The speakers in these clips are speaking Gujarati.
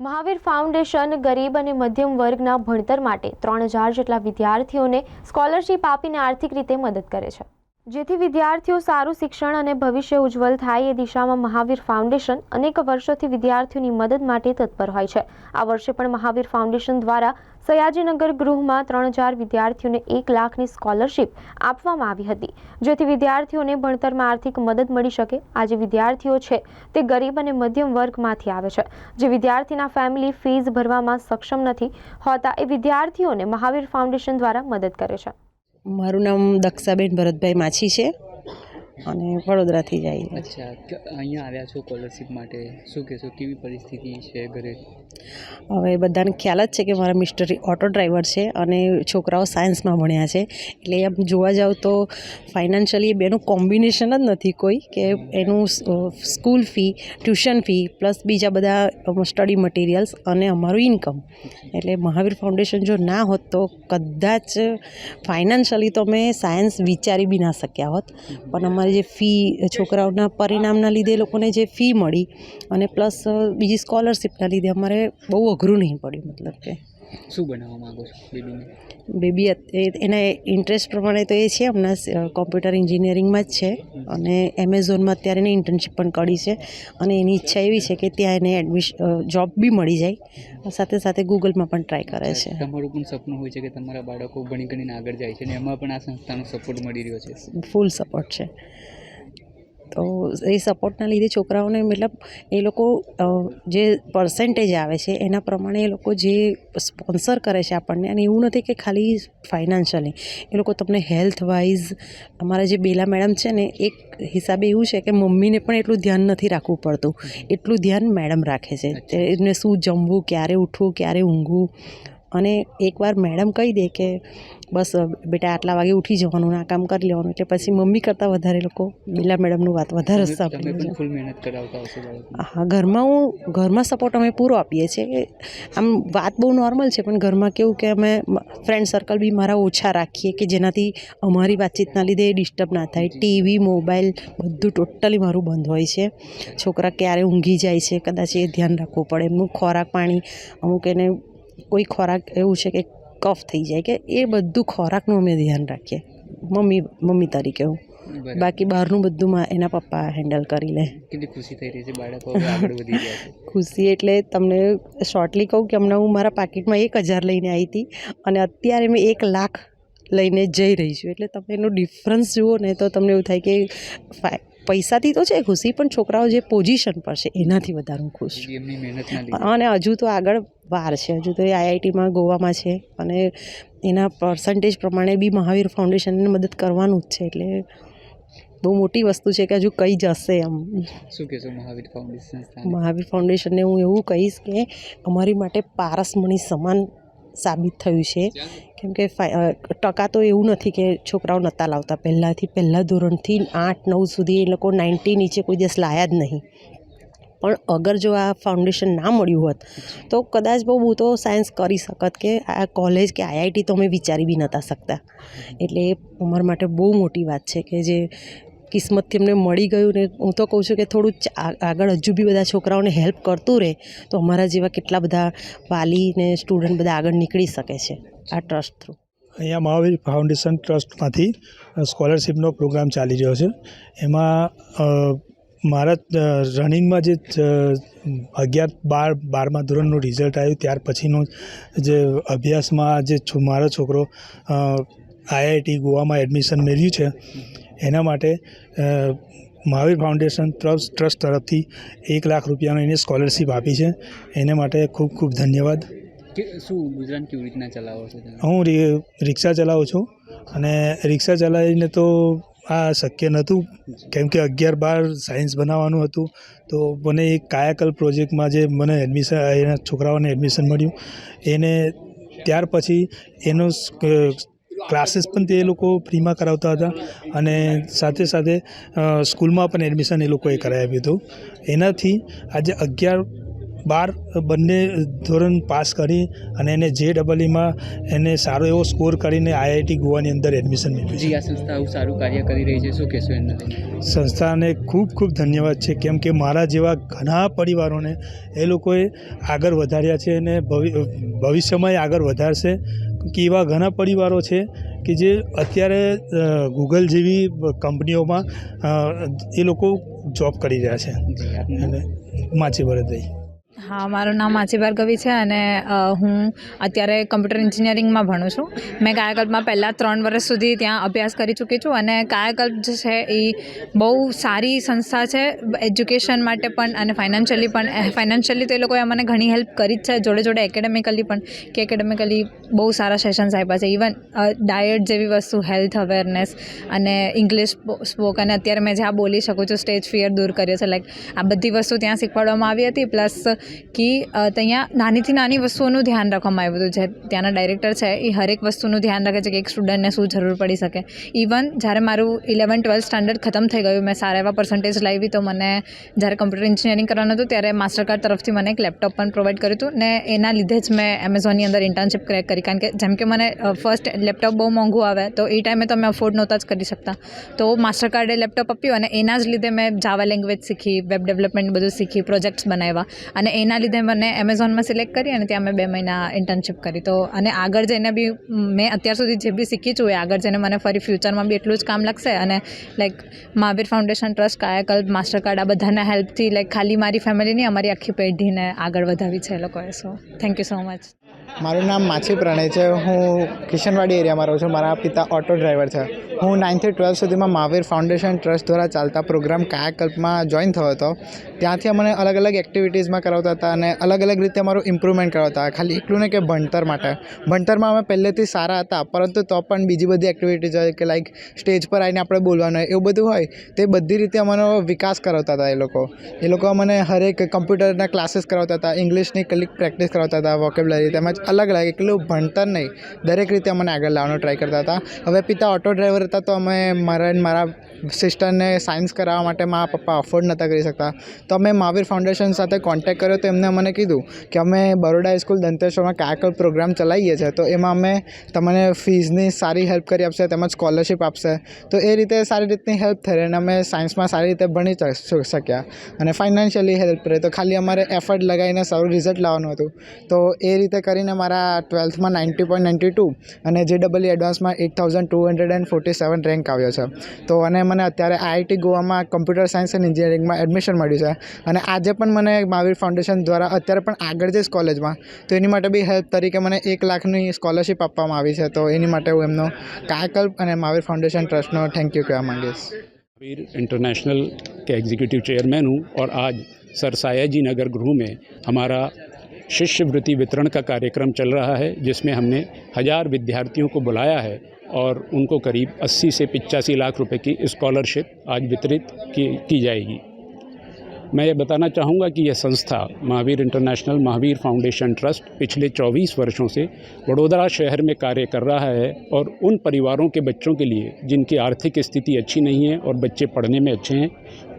મહાવીર ફાઉન્ડેશન ગરીબ અને મધ્યમ વર્ગના ભણતર માટે ત્રણ હજાર જેટલા વિદ્યાર્થીઓને સ્કોલરશીપ આપીને આર્થિક રીતે મદદ કરે છે. જેથી વિદ્યાર્થીઓ સારું શિક્ષણ અને ભવિષ્ય ઉજ્જવલ થાય એ દિશામાં મહાવીર ફાઉન્ડેશન અનેક વર્ષોથી વિદ્યાર્થીઓની મદદ માટે તત્પર હોય છે. આ વર્ષે પણ મહાવીર ફાઉન્ડેશન દ્વારા સયાજીનગર ગૃહમાં ત્રણ હજાર વિદ્યાર્થીઓને એક લાખની સ્કોલરશીપ આપવામાં આવી હતી. જેથી વિદ્યાર્થીઓને ભણતરમાં આર્થિક મદદ મળી શકે. આજે વિદ્યાર્થીઓ છે તે ગરીબ અને મધ્યમ વર્ગમાંથી આવે છે. જે વિદ્યાર્થીના ફેમિલી ફીઝ ભરવામાં સક્ષમ નથી હોતા એ વિદ્યાર્થીઓને મહાવીર ફાઉન્ડેશન દ્વારા મદદ કરે છે. મારું નામ દક્ષાબેન ભરતભાઈ માછી છે. અને વડોદરાથી જાય અચ્છા અહીંયા આવ્યા છો સ્કોલરશિપ માટે. શું કહેશો કેવી પરિસ્થિતિ છે ઘરે? હવે બધાને ખ્યાલ જ છે કે મારા મિસ્ટર ઓટો ડ્રાઈવર છે અને છોકરાઓ સાયન્સમાં ભણ્યા છે. એટલે આમ જોવા જાવ તો ફાઇનાન્શિયલી બેનું કોમ્બિનેશન જ નથી કોઈ કે એનું school fee tuition fee plus બીજા બધા સ્ટડી મટીરિયલ્સ અને અમારું ઇન્કમ એટલે મહાવીર ફાઉન્ડેશન જો ના હોત તો કદાચ ફાઇનાન્શિયલી તો અમે સાયન્સ વિચારી બી ના શક્યા હોત. પણ અમારી જે ફી છોકરાઓના પરિણામના લીધે એ લોકોને જે ફી મળી અને પ્લસ બીજી સ્કોલરશીપના લીધે અમારે બહુ અઘરું નહીં પડ્યું, મતલબ કે. શું બનાવવા માંગો છો બેબીને? બેબી એના ઇન્ટરેસ્ટ પ્રમાણે તો એ છે હમણાં કોમ્પ્યુટર એન્જિનિયરિંગમાં જ છે. અને એમેઝોનમાં અત્યારે એને ઇન્ટર્નશીપ પણ કરી છે. અને એની ઈચ્છા એવી છે કે ત્યાં એને એડમિશ જોબ બી મળી જાય. સાથે સાથે ગૂગલમાં પણ ટ્રાય કરે છે. તમારું પણ સપનું હોય છે કે તમારા બાળકો ભણી ગણીને આગળ જાય છે અને એમાં પણ આ સંસ્થાનો સપોર્ટ મળી રહ્યો છે. ફૂલ સપોર્ટ છે. તો એ સપોર્ટના લીધે છોકરાઓને મતલબ એ લોકો જે પર્સન્ટેજ આવે છે એના પ્રમાણે એ લોકો જે સ્પોન્સર કરે છે આપણને અને એવું નથી કે ખાલી ફાઇનાન્શિયલી એ લોકો તમને હેલ્થ વાઇઝ અમારા જે બેલા મેડમ છે ને એક હિસાબે એવું છે કે મમ્મીને પણ એટલું ધ્યાન નથી રાખવું પડતું. એટલું ધ્યાન મેડમ રાખે છે. એને શું જમવું ક્યારે ઉઠવું ક્યારે ઊંઘવું. અને એકવાર મેડમ કહી દે કે બસ બેટા આટલા વાગે ઉઠી જવાનું આ કામ કરી લેવાનું. એટલે પછી મમ્મી કરતાં વધારે લોકો બિલા મેડમનું વાત વધારે સાંભળે હા ઘરમાં હું ઘરમાં સપોર્ટ અમે પૂરો આપીએ છીએ. આમ વાત બહુ નોર્મલ છે પણ ઘરમાં કેવું કે અમે ફ્રેન્ડ સર્કલ બી મારા ઓછા રાખીએ કે જેનાથી અમારી વાતચીતના લીધે ડિસ્ટર્બ ના થાય. ટીવી મોબાઈલ બધું ટોટલી મારું બંધ હોય છે. છોકરા ક્યારે ઊંઘી જાય છે કદાચ એ ધ્યાન રાખવું પડે. એમનું ખોરાક પાણી અમુક એને કોઈ ખોરાક એવું છે કે કફ થઈ જાય કે એ બધું ખોરાકનું અમે ધ્યાન રાખીએ. મમ્મી મમ્મી તરીકે હું. બાકી બહારનું બધું મા- એના પપ્પા હેન્ડલ કરી લે. કેટલી ખુશી થઈ રહી છે બાળકો આગળ વધી રહ્યા છે. ખુશી એટલે તમને શોર્ટલી કહું કે હમણાં હું મારા પાકીટમાં એક હજાર લઈને આવી હતી અને અત્યારે મેં એક લાખ લઈને જઈ રહી છું. એટલે તમે એનો ડિફરન્સ જુઓ ને તો તમને એવું થાય કે પૈસાથી તો છે ખુશી પણ છોકરાઓ જે પોઝિશન પર છે એનાથી વધારે હું ખુશ છું. અને હજુ તો આગળ વાર છે હજુ તો એ આઈઆઈટીમાં ગોવામાં છે અને એના પર્સન્ટેજ પ્રમાણે બી મહાવીર ફાઉન્ડેશનને મદદ કરવાનું જ છે એટલે બહુ મોટી વસ્તુ છે કે હજુ કઈ જશે એમ. શું કહેશો મહાવીર ફાઉન્ડેશન મહાવીર ફાઉન્ડેશનને હું એવું કહીશ કે અમારી માટે પારસમણી સમાન સાબિત થયું છે. કેમ કે ટકા તો એવું નથી કે છોકરાઓ નહોતા લાવતા. પહેલાંથી, પહેલાં ધોરણથી આઠ, નવ સુધી એ લોકો નાઇન્ટી નીચે કોઈ દિવસ લાયા જ નહીં. પણ અગર જો આ ફાઉન્ડેશન ના મળ્યું હોત, તો કદાચ બહુ હું તો સાયન્સ કરી શકત કે આ કોલેજ કે આઈઆઈટી તો અમે વિચારી બી નહોતા શકતા. એટલે એ અમારા માટે બહુ મોટી વાત છે કે જે કિસ્મતથી અમને મળી ગયું ને હું તો કહું છું કે થોડું આગળ હજુ બી બધા છોકરાઓને હેલ્પ કરતું રહે, તો અમારા જેવા કેટલા બધા વાલી ને સ્ટુડન્ટ બધા આગળ નીકળી શકે છે આ ટ્રસ્ટ થ્રુ અહીંયા મહાવીર ફાઉન્ડેશન ટ્રસ્ટમાંથી સ્કોલરશિપનો પ્રોગ્રામ ચાલી રહ્યો છે. એમાં મારા રનિંગમાં જે અગિયાર બાર, બારમા ધોરણનું રિઝલ્ટ આવ્યું, ત્યાર પછીનો જે અભ્યાસમાં જે મારો છોકરો આઈઆઈટી ગોવામાં એડમિશન મેળવ્યું છે. એના માટે મહાવીર ફાઉન્ડેશન ટ્રસ્ટ ટ્રસ્ટ તરફથી એક લાખ રૂપિયાનો એને સ્કોલરશીપ આપી છે. એને માટે ખૂબ ખૂબ ધન્યવાદ. શું ગુજરાન કેવી રીતના ચલાવો છો હું રિ- રિક્ષા ચલાવું છું અને રિક્ષા ચલાવીને તો આ શક્ય નહોતું. કેમ કે અગિયાર બાર સાયન્સ બનાવવાનું હતું તો મને એક કાયાકલ્પ પ્રોજેક્ટમાં જે મને એડમિશન એના છોકરાઓને એડમિશન મળ્યું. એને ત્યાર પછી એનો ક્લાસીસ પણ તે લોકો ફ્રીમાં કરાવતા હતા અને સાથે સાથે સ્કૂલમાં પણ એડમિશન એ લોકોએ કરાવી હતું એનાથી આજે અગિયાર બાર બંને ધોરણ પાસ કરી અને એને જે ડબલઈમાં એને સારો એવો સ્કોર કરીને આઈઆઈટી ગોવાની અંદર એડમિશન મેળવ્યું જી છે આ સંસ્થા આવું સારું કાર્ય કરી રહી છે. શું કહેશો એમને સંસ્થાને ખૂબ ખૂબ ધન્યવાદ છે. કેમ કે મારા જેવા ઘણા પરિવારોને એ લોકોએ આગળ વધાર્યા છે અને ભવિ ભવિષ્યમાં આગળ વધારશે. કે એવા ઘણા પરિવારો છે કે જે અત્યારે ગૂગલ જેવી કંપનીઓમાં એ લોકો જોબ કરી રહ્યા છે? અને માછી ભરતભાઈ હા, મારું નામ આચી ભાર્ગવી છે અને હું અત્યારે કમ્પ્યુટર એન્જિનિયરિંગમાં ભણું છું. મેં કાયાકલ્પમાં પહેલાં ત્રણ વર્ષ સુધી ત્યાં અભ્યાસ કરી ચૂકી છું અને કાયાકલ્પ જે છે એ બહુ સારી સંસ્થા છે, એજ્યુકેશન માટે પણ અને ફાઇનાન્શિયલી પણ ફાઇનાન્શિયલી તો એ લોકોએ મને ઘણી હેલ્પ કરી જ છે, જોડે જોડે એકેડેમિકલી પણ, કે એકેડેમિકલી બહુ સારા સેશન્સ આપ્યા છે. ઇવન ડાયટ જેવી વસ્તુ હેલ્થ અવેરનેસ અને ઇંગ્લિશ સ્પોક અને અત્યારે મેં જ્યાં બોલી શકું છું સ્ટેજ ફિયર દૂર કર્યો છે. લાઈક આ બધી વસ્તુ ત્યાં શીખવાડવામાં આવી હતી પ્લસ કે ત્યાં નાનીથી નાની વસ્તુઓનું ધ્યાન રાખવામાં આવ્યું હતું. જે ત્યાંના ડાયરેક્ટર છે, એ હરેક વસ્તુનું ધ્યાન રાખે છે કે એક સ્ટુડન્ટને શું જરૂર પડી શકે. ઇવન જ્યારે મારું ઇલેવન ટ્વેલ્થ સ્ટાન્ડર્ડ ખતમ થઈ ગયું, મેં સારા એવા પર્સન્ટેજ લાવી, તો મને જ્યારે કમ્પ્યુટર એન્જિનિયરિંગ કરવાનું હતું, ત્યારે માસ્ટર કાર્ડ તરફથી મને એક લેપટોપ પણ પ્રોવાઈડ કર્યું હતું. ને એના લીધે જ મેં એમેઝોનની અંદર ઇન્ટર્નશિપ ક્રેક કરી. કારણ કે જેમ કે મને ફર્સ્ટ લેપટોપ બહુ મોંઘું આવે, તો એ ટાઈમે તો અમે અફોર્ડ નહોતા જ કરી શકતા. તો માસ્ટર કાર્ડે લેપટોપ આપ્યું અને એના જ લીધે મેં જાવા લેંગ્વેજ શીખી વેબ ડેવલપમેન્ટ બધું શીખી પ્રોજેક્ટ્સ બનાવ્યા. અને એના લીધે મને એમેઝોનમાં સિલેક્ટ કરી અને ત્યાં મેં બે મહિના ઇન્ટર્નશિપ કરી. તો અને આગળ જઈને બી મેં અત્યાર સુધી જે બી શીખી છું એ આગળ જઈને મને ફરી ફ્યુચરમાં બી એટલું જ કામ લાગશે અને like Mahavir foundation trust Kayakalp master card આ બધાના હેલ્પથી લાઈક ખાલી મારી ફેમિલીની અમારી આખી પેઢીને આગળ વધાવી છે એ લોકોએ. So thank you so much મારું નામ માછી પ્રણય છે. હું કિશનવાડી એરિયામાં રહું છું. મારા પિતા ઓટો ડ્રાઈવર છે. હું નાઇન્થથી ટ્વેલ્થ સુધીમાં મહાવીર ફાઉન્ડેશન ટ્રસ્ટ દ્વારા ચાલતા પ્રોગ્રામ કાયાકલ્પમાં જોઈન થયો હતો. ત્યાંથી અમને અલગ અલગ એક્ટિવિટીઝમાં કરાવતા હતા અને અલગ અલગ રીતે અમારું ઇમ્પ્રુવમેન્ટ કરાવતા હતા. ખાલી એટલું ને કે ભણતર માટે. ભણતરમાં અમે પહેલેથી સારા હતા, પરંતુ તો પણ બીજી બધી એક્ટિવિટીઝ હોય કે લાઈક સ્ટેજ પર આવીને આપણે બોલવાનું હોય, એવું બધું હોય, તે બધી રીતે અમારો વિકાસ કરાવતા હતા એ લોકો. એ લોકો અમને હરેક કમ્પ્યુટરના ક્લાસીસ કરાવતા હતા ઇંગ્લિશની કલિક પ્રેક્ટિસ કરાવતા હતા વોકેબલરી તેમજ અલગ અલગ એકલું ભણતર નહીં. દરેક રીતે અમને આગળ લાવવાનો ટ્રાય કરતા હતા. હવે પિતા ઓટો ડ્રાઈવર હતા તો અમે મારા મારા સિસ્ટરને સાયન્સ કરાવવા માટે મારા પપ્પા અફોર્ડ નહોતા કરી શકતા. તો અમે મહાવીર ફાઉન્ડેશન સાથે કોન્ટેક્ટ કર્યો તો એમને મને કીધું કે અમે બરોડા હાઈસ્કૂલ દંતેશ્વરમાં કાયાકલ્પ પ્રોગ્રામ ચલાવીએ છીએ. તો એમાં અમે તમને ફીઝની સારી હેલ્પ કરી આપશે, તેમજ સ્કોલરશિપ આપશે. તો એ રીતે સારી રીતની હેલ્પ થઈ અને અમે સાયન્સમાં સારી રીતે ભણી શક્યા. અને ફાઇનાન્શિયલી હેલ્પ રહે. તો ખાલી અમારે એફર્ટ લગાવીને સારું રિઝલ્ટ લાવવાનું હતું. તો એ રીતે કરીને મારા ટ્વેલ્થમાં નાઇન્ટી પોઈન્ટ નાઇન્ટી ટુ અને જે ડબલ એડવાન્સમાં eight thousand two hundred and forty seven rank આવ્યો છે તો અને મને અત્યારે આઈઆઈટી ગોવામાં કમ્પ્યુટર સાયન્સ એન્ડ એન્જિનિયરિંગમાં એડમિશન મળ્યું છે અને આજે પણ મને મહાવીર ફાઉન્ડેશન દ્વારા અત્યારે પણ આગળ જઈશ કોલેજમાં તો એની માટે બી હેલ્પ તરીકે મને એક લાખની સ્કોલરશિપ આપવામાં આવી છે તો એની માટે હું એમનો કાયાકલ્પ અને મહાવીર ફાઉન્ડેશન ટ્રસ્ટનો થેન્ક યુ કહેવા માંગીશ वीर इंटरनेशनल के एग्जीक्यूटिव चेयरमैन हूँ और आज सर सायाजी नगर गृह में हमारा शिष्यवृत्ति वितरण का कार्यक्रम चल रहा है, जिसमें हमने हज़ार विद्यार्थियों को बुलाया है और उनको करीब 80 से पिचासी लाख रुपए की स्कॉलरशिप आज वितरित की की जाएगी। मैं ये बताना चाहूँगा कि यह संस्था Mahavir international Mahavir foundation trust पिछले 24 वर्षों से वडोदरा शहर में कार्य कर रहा है और उन परिवारों के बच्चों के लिए, जिनकी आर्थिक स्थिति अच्छी नहीं है और बच्चे पढ़ने में अच्छे हैं,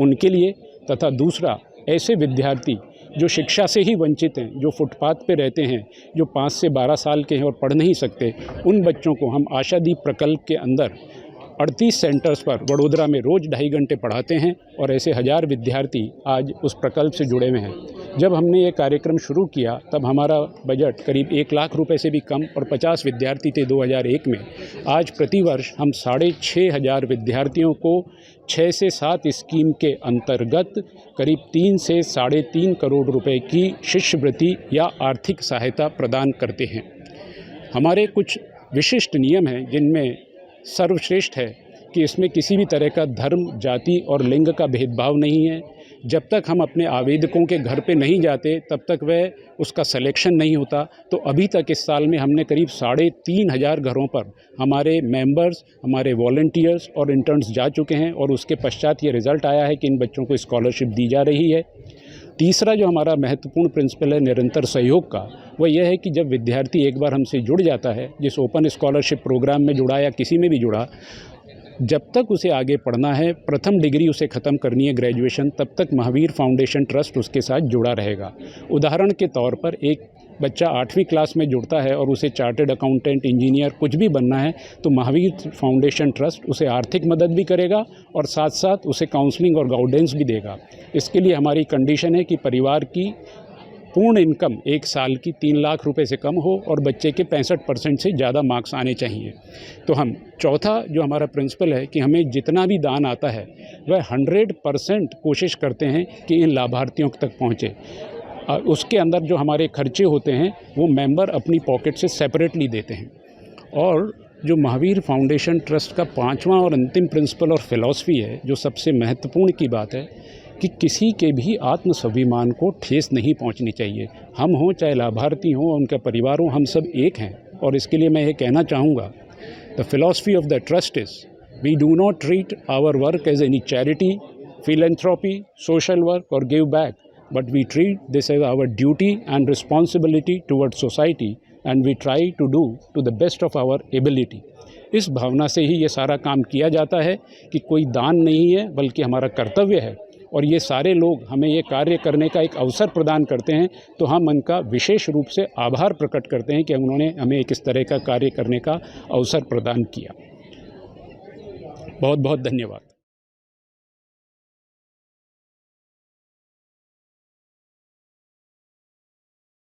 उनके लिए तथा दूसरा ऐसे विद्यार्थी जो शिक्षा से ही वंचित हैं, जो फुटपाथ पे रहते हैं, जो पाँच से बारह साल के हैं और पढ़ नहीं सकते, उन बच्चों को हम आशादीप प्रकल्प के अंदर अड़तीस सेंटर्स पर वडोदरा में रोज़ ढाई घंटे पढ़ाते हैं और ऐसे हज़ार विद्यार्थी आज उस प्रकल्प से जुड़े हुए हैं। जब हमने ये कार्यक्रम शुरू किया, तब हमारा बजट करीब एक लाख रुपए से भी कम और पचास विद्यार्थी थे 2001 में। आज प्रतिवर्ष हम साढ़े छः हज़ार विद्यार्थियों को छः से सात स्कीम के अंतर्गत करीब तीन से साढ़े तीन करोड़ रुपए की शिष्यवृत्ति या आर्थिक सहायता प्रदान करते हैं। हमारे कुछ विशिष्ट नियम हैं, जिनमें सर्वश्रेष्ठ है कि इसमें किसी भी तरह का धर्म, जाति और लिंग का भेदभाव नहीं है। जब तक हम अपने आवेदकों के घर पे नहीं जाते, तब तक वह उसका सिलेक्शन नहीं होता। तो अभी तक इस साल में हमने करीब साढ़े तीन हज़ार घरों पर हमारे मेंबर्स हमारे वॉल्टियर्स और इंटर्न्स जा चुके हैं और उसके पश्चात ये रिज़ल्ट आया है कि इन बच्चों को स्कॉलरशिप दी जा रही है। तीसरा जो हमारा महत्वपूर्ण प्रिंसिपल है, निरंतर सहयोग का, वह यह है कि जब विद्यार्थी एक बार हमसे जुड़ जाता है, जिस ओपन स्कॉलरशिप प्रोग्राम में जुड़ा या किसी में भी जुड़ा जब तक उसे आगे पढ़ना है, प्रथम डिग्री उसे ख़त्म करनी है ग्रेजुएशन, तब तक महावीर फाउंडेशन ट्रस्ट उसके साथ जुड़ा रहेगा। उदाहरण के तौर पर एक बच्चा आठवीं क्लास में जुड़ता है और उसे चार्टेड अकाउंटेंट, इंजीनियर कुछ भी बनना है तो महावीर फाउंडेशन ट्रस्ट उसे आर्थिक मदद भी करेगा और साथ साथ उसे काउंसलिंग और गाइडेंस भी देगा। इसके लिए हमारी कंडीशन है कि परिवार की पूर्ण इनकम एक साल की तीन लाख रुपए से कम हो और बच्चे के पैंसठ परसेंट से ज़्यादा मार्क्स आने चाहिए। तो हम, चौथा जो हमारा प्रिंसिपल है कि हमें जितना भी दान आता है, वह हंड्रेड परसेंट कोशिश करते हैं कि इन लाभार्थियों तक पहुँचे। और उसके अंदर जो हमारे खर्चे होते हैं, वो मेंबर अपनी पॉकेट से सेपरेटली देते हैं। और जो महावीर फाउंडेशन ट्रस्ट का पांचवा और अंतिम प्रिंसिपल और फिलॉसफी है, जो सबसे महत्वपूर्ण की बात है कि किसी के भी आत्म स्वाभिमान को ठेस नहीं पहुंचनी चाहिए। हम हों चाहे लाभार्थी हों उनका परिवार हो, हम सब एक हैं। और इसके लिए मैं ये कहना चाहूँगा the philosophy of the trust is we do not treat our work as any charity philanthropy, social work or give back, but we treat this as our duty and responsibility towards society and we try to do to the best of our ability इस भावना से ही ये सारा काम किया जाता है कि कोई दान नहीं है, बल्कि हमारा कर्तव्य है। और ये सारे लोग हमें ये कार्य करने का एक अवसर प्रदान करते हैं तो हम उनका विशेष रूप से आभार प्रकट करते हैं कि उन्होंने हमें एक इस तरह का कार्य करने का अवसर प्रदान किया। बहुत बहुत धन्यवाद।